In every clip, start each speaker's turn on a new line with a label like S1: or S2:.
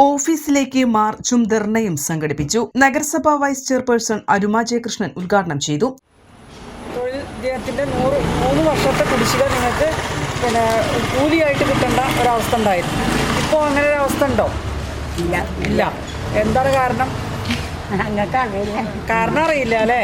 S1: ഓഫീസിലേക്ക് മാർച്ചും ധർണയും സംഘടിപ്പിച്ചു. നഗരസഭാ വൈസ് ചെയർപേഴ്സൺ അരുമ ജയകൃഷ്ണൻ ഉദ്ഘാടനം ചെയ്തു.
S2: തൊഴിൽ ദിനത്തിന്റെ നൂറ് മൂന്ന് വർഷത്തെ കുടിശ്ശിക നിങ്ങൾക്ക് പിന്നെ കൂലിയായിട്ട് കിട്ടേണ്ട ഒരവസ്ഥ ഉണ്ടായിരുന്നു. ഇപ്പോൾ അങ്ങനെ ഒരു അവസ്ഥ ഉണ്ടോ?
S3: ഇല്ല.
S2: ഇല്ല. എന്താണ് കാരണം? കാരണം അറിയില്ല അല്ലേ?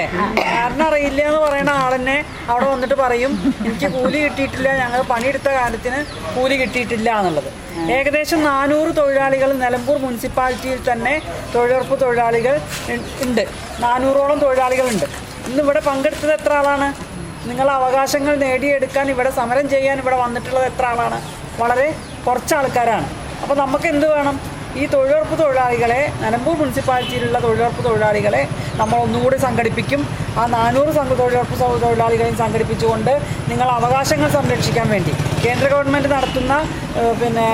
S2: കാരണം അറിയില്ല എന്ന് പറയുന്ന ആളെന്നെ അവിടെ വന്നിട്ട് പറയും എനിക്ക് കൂലി കിട്ടിയിട്ടില്ല ഞങ്ങൾ പണിയെടുത്ത കാലത്തിന് കൂലി കിട്ടിയിട്ടില്ല എന്നുള്ളത്. ഏകദേശം നാനൂറ് തൊഴിലാളികൾ നിലമ്പൂർ മുനിസിപ്പാലിറ്റിയിൽ തന്നെ തൊഴിലുറപ്പ് തൊഴിലാളികൾ ഉണ്ട്. നാനൂറോളം തൊഴിലാളികളുണ്ട്. ഇന്ന് ഇവിടെ പങ്കെടുത്തത് എത്ര ആളാണ്? നിങ്ങൾ അവകാശങ്ങൾ നേടിയെടുക്കാൻ ഇവിടെ സമരം ചെയ്യാൻ ഇവിടെ വന്നിട്ടുള്ളത് എത്ര ആളാണ്? വളരെ കുറച്ച് ആൾക്കാരാണ്. അപ്പോൾ നമുക്ക് എന്ത് വേണം? ഈ തൊഴിലുറപ്പ് തൊഴിലാളികളെ നിലമ്പൂർ മുനിസിപ്പാലിറ്റിയിലുള്ള തൊഴിലുറപ്പ് തൊഴിലാളികളെ നമ്മൾ ഒന്നുകൂടി സംഘടിപ്പിക്കും. ആ നാനൂറ് സംഘ തൊഴിലുറപ്പ് സൗ- തൊഴിലാളികളെയും സംഘടിപ്പിച്ചുകൊണ്ട് നിങ്ങൾ അവകാശങ്ങൾ സംരക്ഷിക്കാൻ വേണ്ടി കേന്ദ്ര ഗവൺമെന്റ് നടത്തുന്ന പിന്നെ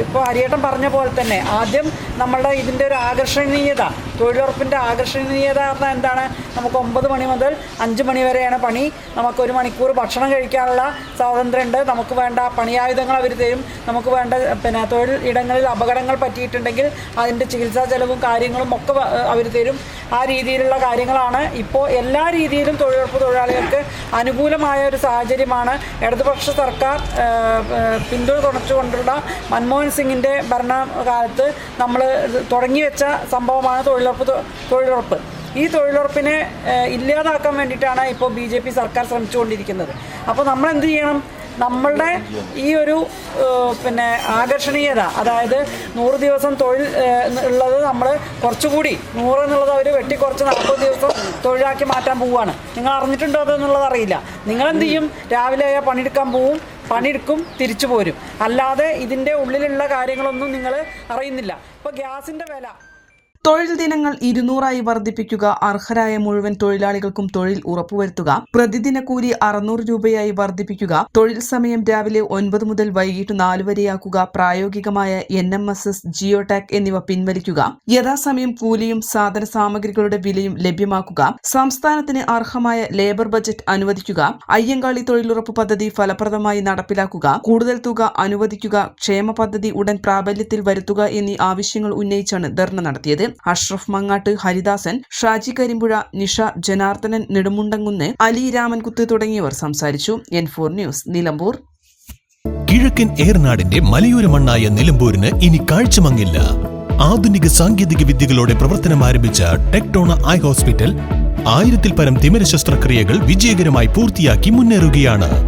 S2: ഇപ്പോൾ ഹരിയേട്ടൻ പറഞ്ഞ പോലെ തന്നെ ആദ്യം നമ്മളുടെ ഇതിന്റെ ഒരു ആകർഷണീയത തൊഴിലുറപ്പിന്റെ ആകർഷണീയത പറഞ്ഞാൽ എന്താണ്? നമുക്ക് ഒമ്പത് മണി മുതൽ അഞ്ച് മണി വരെയാണ് പണി. നമുക്ക് ഒരു മണിക്കൂർ ഭക്ഷണം കഴിക്കാനുള്ള സ്വാതന്ത്ര്യമുണ്ട് നമുക്ക് വേണ്ട പണിയായുധങ്ങൾ അവർ തരും. നമുക്ക് വേണ്ട പിന്നെ തൊഴിൽ ഇടങ്ങളിൽ അപകടങ്ങൾ പറ്റിയിട്ടുണ്ടെങ്കിൽ അതിന്റെ ചികിത്സാ ചെലവും കാര്യങ്ങളും ഒക്കെ അവർ തരും. ആ രീതിയിലുള്ള കാര്യങ്ങളാണ്. ഇപ്പോൾ എല്ലാ രീതിയിലും തൊഴിലുറപ്പ് തൊഴിലാളികൾക്ക് അനുകൂലമായ ഒരു സാഹചര്യമാണ്. ഇടതുപക്ഷ സർക്കാർ പിന്തുണ മൻമോഹൻ സിംഗിന്റെ ഭരണകാലത്ത് നമ്മൾ തുടങ്ങി വെച്ച സംഭവമാണ് തൊഴിലുറപ്പ് തൊഴിലുറപ്പ്. ഈ തൊഴിലുറപ്പിനെ ഇല്ലാതാക്കാൻ വേണ്ടിയിട്ടാണ് ഇപ്പോൾ ബി സർക്കാർ ശ്രമിച്ചുകൊണ്ടിരിക്കുന്നത്. അപ്പോൾ നമ്മൾ എന്ത് ചെയ്യണം? നമ്മളുടെ ഈ ഒരു പിന്നെ ആകർഷണീയത അതായത് നൂറ് ദിവസം തൊഴിൽ ഉള്ളത് നമ്മൾ കുറച്ചുകൂടി നൂറ് എന്നുള്ളത് അവർ വെട്ടിക്കുറച്ച് നാൽപ്പത് ദിവസം തൊഴിലാക്കി മാറ്റാൻ പോവുകയാണ്. നിങ്ങൾ അറിഞ്ഞിട്ടുണ്ടോ അതെന്നുള്ളത് അറിയില്ല. നിങ്ങളെന്ത് ചെയ്യും? രാവിലെ പണിയെടുക്കാൻ പോവും പണിയെടുക്കും തിരിച്ചു പോരും. അല്ലാതെ ഇതിന്റെ ഉള്ളിലുള്ള കാര്യങ്ങളൊന്നും നിങ്ങൾ അറിയുന്നില്ല. ഇപ്പോൾ ഗ്യാസിന്റെ വില
S1: തൊഴിൽ ദിനങ്ങൾ ഇരുന്നൂറായി വർദ്ധിപ്പിക്കുക അർഹരായ മുഴുവൻ തൊഴിലാളികൾക്കും തൊഴിൽ ഉറപ്പുവരുത്തുക പ്രതിദിന കൂലി അറുന്നൂറ് രൂപയായി വർദ്ധിപ്പിക്കുക തൊഴിൽ സമയം രാവിലെ ഒൻപത് മുതൽ വൈകിട്ട് നാല് വരെയാക്കുക പ്രായോഗികമായ എൻ എം എസ് എസ് എന്നിവ പിൻവലിക്കുക യഥാസമയം കൂലിയും സാധന സാമഗ്രികളുടെ വിലയും ലഭ്യമാക്കുക സംസ്ഥാനത്തിന് അർഹമായ ലേബർ ബജറ്റ് അനുവദിക്കുക അയ്യങ്കാളി തൊഴിലുറപ്പ് പദ്ധതി ഫലപ്രദമായി നടപ്പിലാക്കുക കൂടുതൽ തുക അനുവദിക്കുക ക്ഷേമ പദ്ധതി ഉടൻ പ്രാബല്യത്തിൽ വരുത്തുക എന്നീ ആവശ്യങ്ങൾ ഉന്നയിച്ചാണ് ധർണ നടത്തിയത്. അഷ്റഫ് മങ്ങാട്ട് ഹരിദാസൻ ഷാജി കരിമ്പുഴ നിഷ ജനാർദ്ദനൻ നെടുമുണ്ടങ്കുന്ന് അലി രാമൻകുത്ത് തുടങ്ങിയവർ സംസാരിച്ചു. N four news Nilambur.
S4: കിഴക്കൻ ഏർനാടിന്റെ മലയോര മണ്ണായ നിലമ്പൂരിന് ഇനി കാഴ്ചമങ്ങില്ല. ആധുനിക സാങ്കേതിക വിദ്യകളോടെ പ്രവർത്തനം ആരംഭിച്ച ടെക്ടോണ ഐ ഹോസ്പിറ്റൽ ആയിരത്തിൽ പരം തിമിര ശസ്ത്രക്രിയകൾ വിജയകരമായി പൂർത്തിയാക്കി മുന്നേറുകയാണ്.